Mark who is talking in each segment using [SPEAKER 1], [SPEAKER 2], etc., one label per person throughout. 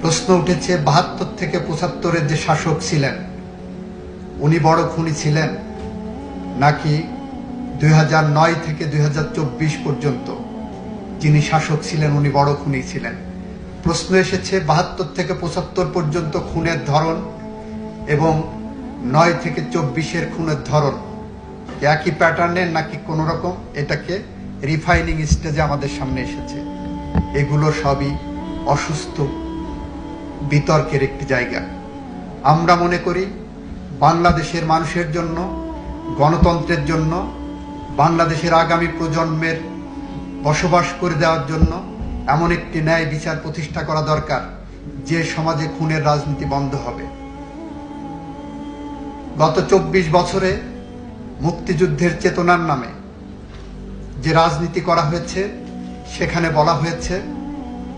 [SPEAKER 1] প্রশ্ন উঠেছে, বাহাত্তর থেকে পঁচাত্তরের যে শাসক ছিলেন, উনি বড় খুনি ছিলেন নাকি দুই নয় থেকে দুই হাজার চব্বিশ পর্যন্ত যিনি শাসক ছিলেন, উনি বড় খুনি ছিলেন? প্রশ্ন এসেছে, বাহাত্তর থেকে পঁচাত্তর পর্যন্ত খুনের ধরন এবং নয় থেকে চব্বিশের খুনের ধরন একই প্যাটার্নের নাকি কোনো রকম? এটাকে রিফাইনিং স্টেজে আমাদের সামনে এসেছে। এগুলো সবই অসুস্থ বিতর্কের একটি জায়গা। আমরা মনে করি, বাংলাদেশের মানুষের জন্য, গণতন্ত্রের জন্য, বাংলাদেশের আগামী প্রজন্মের বসবাস করে দেওয়ার জন্য এমন একটি ন্যায় বিচার প্রতিষ্ঠা করা দরকার, যে সমাজে খুনের রাজনীতি বন্ধ হবে। গত চব্বিশ বছরে মুক্তিযুদ্ধের চেতনার নামে যে রাজনীতি করা হয়েছে, সেখানে বলা হয়েছে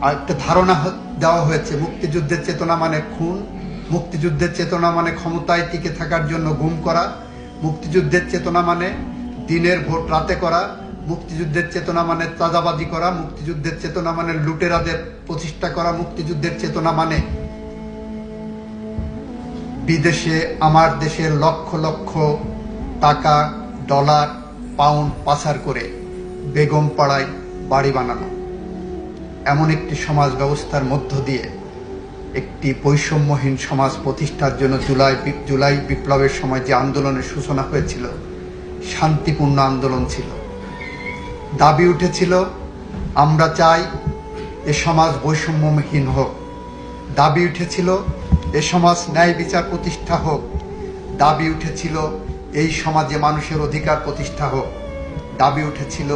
[SPEAKER 1] একটা ধারণা দেওয়া হয়েছে, মুক্তিযুদ্ধের চেতনা মানে খুন, মুক্তিযুদ্ধের চেতনা মানে ক্ষমতায় টিকে থাকার জন্য গুম করা, মুক্তিযুদ্ধের চেতনা মানে দিনের ভোট রাতে করা, মুক্তিযুদ্ধের চেতনা মানে চাঁদাবাজি করা, মুক্তিযুদ্ধের চেতনা মানে লুটেরাদের প্রতিষ্ঠা করা, মুক্তিযুদ্ধের চেতনা মানে বিদেশে, আমার দেশের লক্ষ লক্ষ টাকা, ডলার, পাউন্ড পাচার করে বেগম পাড়ায় বাড়ি বানানো। এমন একটি সমাজ ব্যবস্থার মধ্য দিয়ে একটি বৈষম্যহীন সমাজ প্রতিষ্ঠার জন্য জুলাই জুলাই বিপ্লবের সময় যে আন্দোলনের সূচনা হয়েছিল, শান্তিপূর্ণ আন্দোলন ছিল। দাবি উঠেছিল, আমরা চাই এ সমাজ বৈষম্যহীন হোক। দাবি উঠেছিল, এ সমাজ ন্যায় বিচার প্রতিষ্ঠা হোক। দাবি উঠেছিল, এই সমাজে মানুষের অধিকার প্রতিষ্ঠা হোক। দাবি উঠেছিল,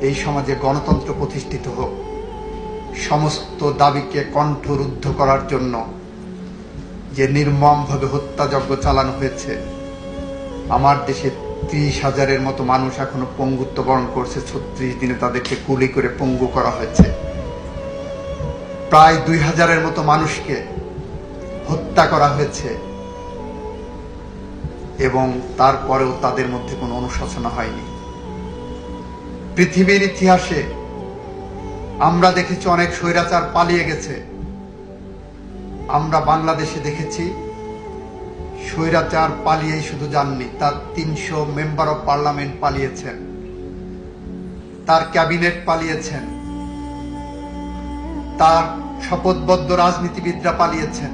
[SPEAKER 1] এই সমাজে গণতন্ত্র প্রতিষ্ঠিত হোক। সমস্ত দাবিকে কণ্ঠরুদ্ধ করার জন্য যে নির্মমভাবে হত্যাযজ্ঞ চালানো হয়েছে, আমার দেশে ত্রিশ হাজারের মতো মানুষ এখনও পঙ্গুত্ব বরণ করছে, ছত্রিশ দিনে তাদেরকে গুলি করে পঙ্গু করা হয়েছে। প্রায় দুই হাজারের মতো মানুষকে হত্যা করা হয়েছে এবং তারপরেও তাদের মধ্যে কোনো অনুশোচনা হয়নি। পৃথিবীর ইতিহাসে আমরা দেখেছি অনেক স্বৈরাচার পালিয়ে গেছে। আমরা বাংলাদেশে দেখেছি স্বৈরাচার পালিয়েই শুধু যাননি, তার তিনশো মেম্বার অফ পার্লামেন্ট পালিয়েছেন, তার ক্যাবিনেট পালিয়েছেন, তার শপথবদ্ধ রাজনীতিবিদরা পালিয়েছেন।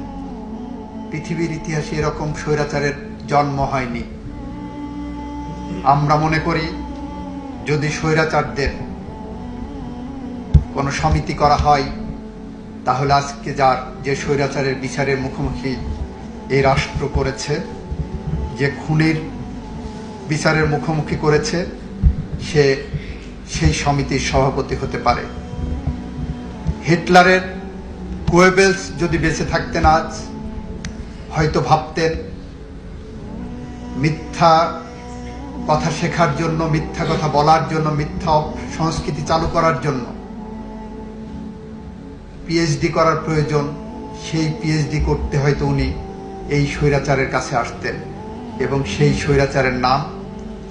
[SPEAKER 1] পৃথিবীর ইতিহাসে এরকম স্বৈরাচারের জন্ম হয়নি। আমরা মনে করি যদি স্বৈরাচারদের কোনো সমিতি করা হয়, তাহলে আজকে যার যে স্বৈরাচারের বিচারের মুখোমুখি এই রাষ্ট্র করেছে, যে খুনের বিচারের মুখোমুখি করেছে, সে সেই সমিতির সভাপতি হতে পারে। হিটলারের কোয়েবেলস যদি বেঁচে থাকতেন আজ, হয়তো ভাবতেন, মিথ্যা কথা শেখার জন্য, মিথ্যা কথা বলার জন্য, মিথ্যা সংস্কৃতি চালু করার জন্য পিএইচডি করার প্রয়োজন, সেই পিএইচডি করতে হয়তো উনি এই স্বৈরাচারের কাছে আসতেন এবং সেই স্বৈরাচারের নাম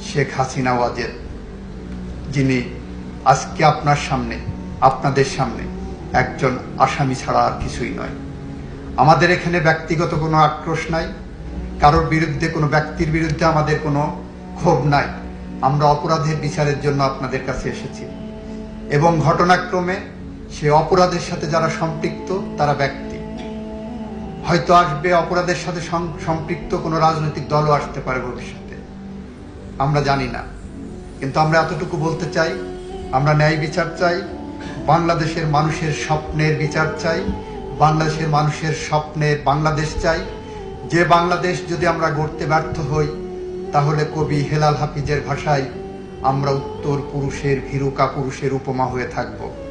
[SPEAKER 1] শেখ হাসিনা ওয়াজেদ, যিনি আজকে আপনার সামনে, আপনাদের সামনে একজন আসামি ছাড়া আর কিছুই নয়। আমাদের এখানে ব্যক্তিগত কোনো আক্রোশ নাই, কারোর বিরুদ্ধে কোনো ব্যক্তির বিরুদ্ধে আমাদের কোনো ক্ষোভ নাই। আমরা অপরাধের বিচারের জন্য আপনাদের কাছে এসেছি। এবং ঘটনাক্রমে সে অপরাধের সাথে যারা সম্পৃক্ত, তারা ব্যক্তি। হয়তো আসবে অপরাধের সাথে সম্পৃক্ত কোনো রাজনৈতিক দলও আসতে পারে ভবিষ্যতে। আমরা জানি না। কিন্তু আমরা এতটুকু বলতে চাই, আমরা ন্যায় বিচার চাই, বাংলাদেশের মানুষের স্বপ্নের বিচার চাই, বাংলাদেশের মানুষের স্বপ্নের বাংলাদেশ চাই। যে বাংলাদেশ যদি আমরা গড়তে ব্যর্থ হই, তাহলে কবি হেলাল হাফিজের ভাষায় আমরা উত্তর পুরুষের ভীরুকা পুরুষের উপমা হয়ে থাকব।